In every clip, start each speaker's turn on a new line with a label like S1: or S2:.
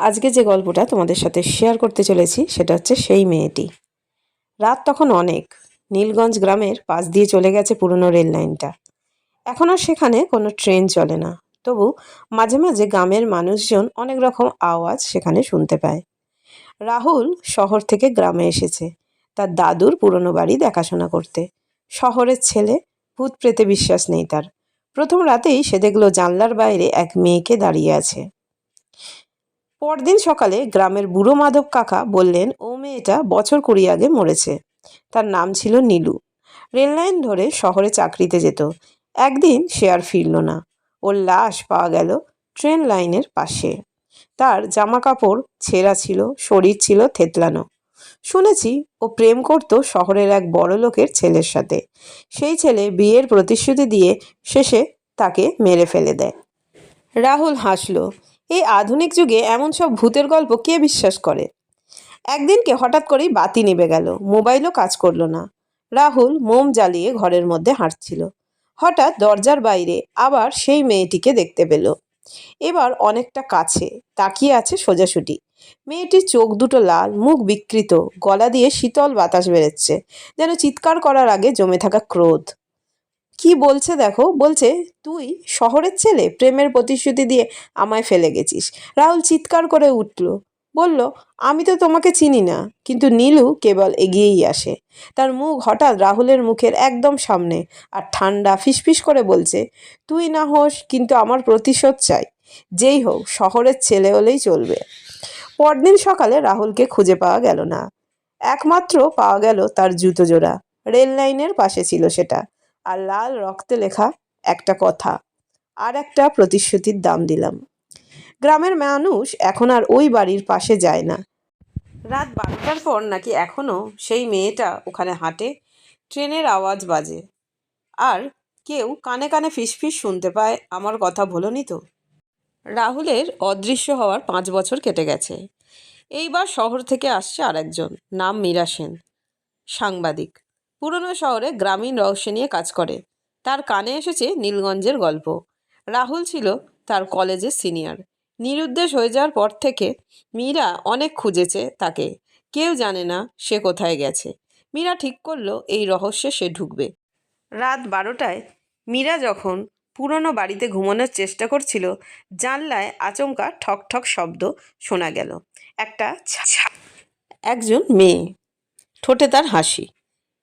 S1: আজকে যে গল্পটা তোমাদের সাথে শেয়ার করতে চলেছি, সেটা হচ্ছে সেই মেয়েটি। রাত তখন অনেক। নীলগঞ্জ গ্রামের পাশ দিয়ে চলে গেছে পুরনো রেল লাইনটা। এখন আর সেখানে কোনো ট্রেন চলে না। তবু মাঝে মাঝে গ্রামের মানুষজন অনেক রকম আওয়াজ সেখানে শুনতে পায়। রাহুল শহর থেকে গ্রামে এসেছে। তার দাদুর পুরনো বাড়ি দেখাশোনা করতে। শহরের ছেলে ভূত প্রেতে বিশ্বাস নেই তার। প্রথম রাতেই সে দেখল জানলার বাইরে এক মেয়েকে দাঁড়িয়ে আছে। পরদিন সকালে গ্রামের বুড়ো মাধব কাকা বললেন, ও মেয়েটা বছর কুড়ি আগে মরেছে। তার নাম ছিল নীলু। রেললাইন ধরে শহরে চাকরিতে যেত। একদিন সে আর ফিরল না। ওর লাশ পাওয়া গেল ট্রেন লাইনের পাশে। তার জামা কাপড় ছেঁড়া ছিল, শরীর ছিল থেতলানো। শুনেছি ও প্রেম করত শহরের এক বড় লোকের ছেলের সাথে। সেই ছেলে বিয়ের প্রতিশ্রুতি দিয়ে শেষে তাকে মেরে ফেলে দেয়। রাহুল হাসলো এই আধুনিক যুগে এমন সব ভূতের গল্প কে বিশ্বাস করে? একদিনকে হঠাৎ করেই বাতি নিভে গেল, মোবাইলও কাজ করল না। রাহুল মোম জ্বালিয়ে ঘরের মধ্যে হাঁটছিল। হঠাৎ দরজার বাইরে আবার সেই মেয়েটিকে দেখতে পেল। এবার অনেকটা কাছে, তাকিয়ে আছে সোজাসুটি মেয়েটির চোখ দুটো লাল, মুখ বিকৃত, গলা দিয়ে শীতল বাতাস বেরোচ্ছে, যেন চিৎকার করার আগে জমে থাকা ক্রোধ। কি বলছে দেখো? বলছে, তুই শহরের ছেলে, প্রেমের প্রতিশ্রুতি দিয়ে আমায় ফেলে গেছিস। রাহুল চিৎকার করে উঠল। বলল, আমি তো তোমাকে চিনি না। কিন্তু নীলু কেবল এগিয়েই আসে। তার মুখ হঠাৎ রাহুলের মুখের একদম সামনে আর ঠান্ডা ফিসফিস করে বলছে, তুই না হোস, কিন্তু আমার প্রতিশোধ চাই। যেই হোক, শহরের ছেলে হলেই চলবে। পরদিন সকালে রাহুলকে খুঁজে পাওয়া গেল না। একমাত্র পাওয়া গেল তার জুতো জোড়া। রেল লাইনের পাশে ছিল সেটা। আর লাল রক্তে লেখা একটা কথা আর একটা প্রতিশ্রুতির দাম দিলাম। গ্রামের মানুষ এখন আর ওই বাড়ির পাশে যায় না। রাত বারোটার পর নাকি এখনও সেই মেয়েটা ওখানে হাঁটে, ট্রেনের আওয়াজ বাজে। আর কেউ কানে কানে ফিসফিস শুনতে পায়, আমার কথা ভোলনি তো? রাহুলের অদৃশ্য হওয়ার পাঁচ বছর কেটে গেছে। এইবার শহর থেকে আসছে আরেকজন, নাম মীরা সেন, সাংবাদিক। পুরনো শহরে গ্রামীণ রহস্য নিয়ে কাজ করে। তার কানে এসেছে নীলগঞ্জের গল্প। রাহুল ছিল তার কলেজের সিনিয়র। নিরুদ্দেশ হয়ে যাওয়ার পর থেকে মীরা অনেক খুঁজেছে তাকে। কেউ জানে না সে কোথায় গেছে। মীরা ঠিক করল এই রহস্যে সে ঢুকবে। রাত বারোটায় মীরা যখন পুরনো বাড়িতে ঘুমানোর চেষ্টা করছিল, জানলায় আচমকা ঠক ঠক শব্দ শোনা গেল। একটা একজন মেয়ে। ঠোঁটে তার হাসি।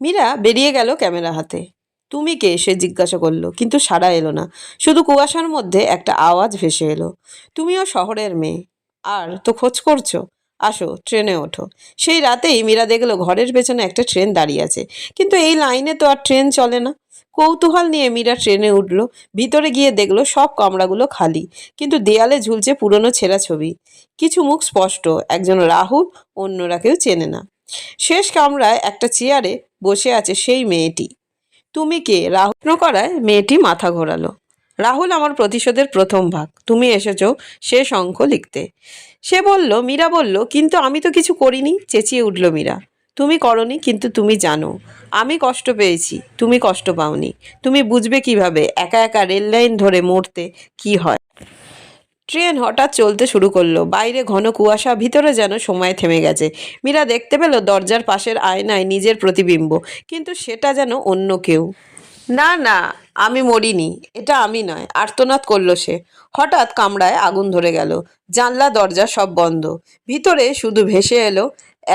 S1: মীরা বেরিয়ে গেল ক্যামেরা হাতে। তুমি কে? সে জিজ্ঞাসা করল। কিন্তু সাড়া এলো না। শুধু কুয়াশার মধ্যে একটা আওয়াজ ভেসে এলো। তুমিও শহরের মেয়ে। আর তো খোঁজ করছ? আসো, ট্রেনে ওঠো। সেই রাতেই মীরা দেখল ঘরের পেছনে একটা ট্রেন দাঁড়িয়ে আছে। কিন্তু এই লাইনে তো আর ট্রেন চলে না। কৌতূহল নিয়ে মীরা ট্রেনে উঠল। ভিতরে গিয়ে দেখল সব কামরাগুলো খালি। কিন্তু দেয়ালে ঝুলছে পুরনো ছেঁড়া ছবি। কিছু মুখ স্পষ্ট। একজন রাহুল, অন্যরা কেউ চেনে না। শেষ কামরায় একটা চেয়ারে বসে আছে সেই মেয়েটি। তুমি কে? রাহুল? করায় মেয়েটি মাথা ঘোরালো। রাহুল আমার প্রতিশোধের প্রথম ভাগ। তুমি এসেছ সে অঙ্ক লিখতে। সে বলল, মীরা বলল, কিন্তু আমি তো কিছু করিনি। চেঁচিয়ে উঠল মীরা। তুমি করনি, কিন্তু তুমি জানো। আমি কষ্ট পেয়েছি। তুমি কষ্ট পাওনি। তুমি বুঝবে কীভাবে? একা একা রেল লাইন ধরে মরতে কি হয়? ট্রেন হঠাৎ চলতে শুরু করল। বাইরে ঘন কুয়াশা, ভিতরে যেন সময় থেমে গেছে। মীরা দেখতে পেল দরজার পাশের আয়নায় নিজের প্রতিবিম্ব, কিন্তু সেটা যেন অন্য কেউ। না না, আমি মরিনি, এটা আমি নয় আর্তনাদ করল সে। হঠাৎ কামরায় আগুন ধরে গেল। জানলা, দরজা সব বন্ধ। ভিতরে শুধু ভেসে এলো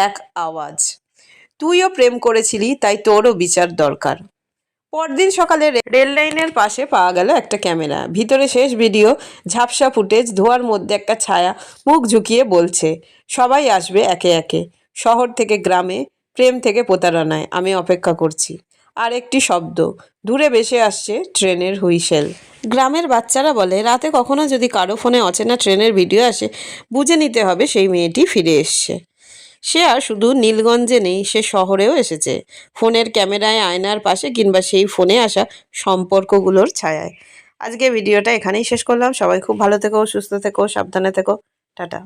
S1: এক আওয়াজ। তুইও প্রেম করেছিলি, তাই তোরও বিচার দরকার। পরদিন সকালে রেল লাইনের পাশে পাওয়া গেল একটা ক্যামেরা। ভিতরে শেষ ভিডিও, ঝাপসা ফুটেজ, ধোয়ার মধ্যে একটা ছায়া, মুখ ঝুঁকিয়ে বলছে, সবাই আসবে একে একে। শহর থেকে গ্রামে, প্রেম থেকে প্রতারণায়। আমি অপেক্ষা করছি। আর একটি শব্দ, দূরে ভেসে আসছে ট্রেনের হুইসেল। গ্রামের বাচ্চারা বলে, রাতে কখনো যদি কারও ফোনে অচেনা ট্রেনের ভিডিও আসে, বুঝে নিতে হবে সেই মেয়েটি ফিরে এসছে। সে আর শুধু নীলগঞ্জে নেই, সে শহরেও এসেছে। ফোনের ক্যামেরায়, আয়নার পাশে কিংবা সেই ফোনে আসা সম্পর্কগুলোর ছায়ায়। আজকে ভিডিওটা এখানেই শেষ করলাম। সবাই খুব ভালো থেকো, সুস্থ থেকো, সাবধানে থেকো। টাটা।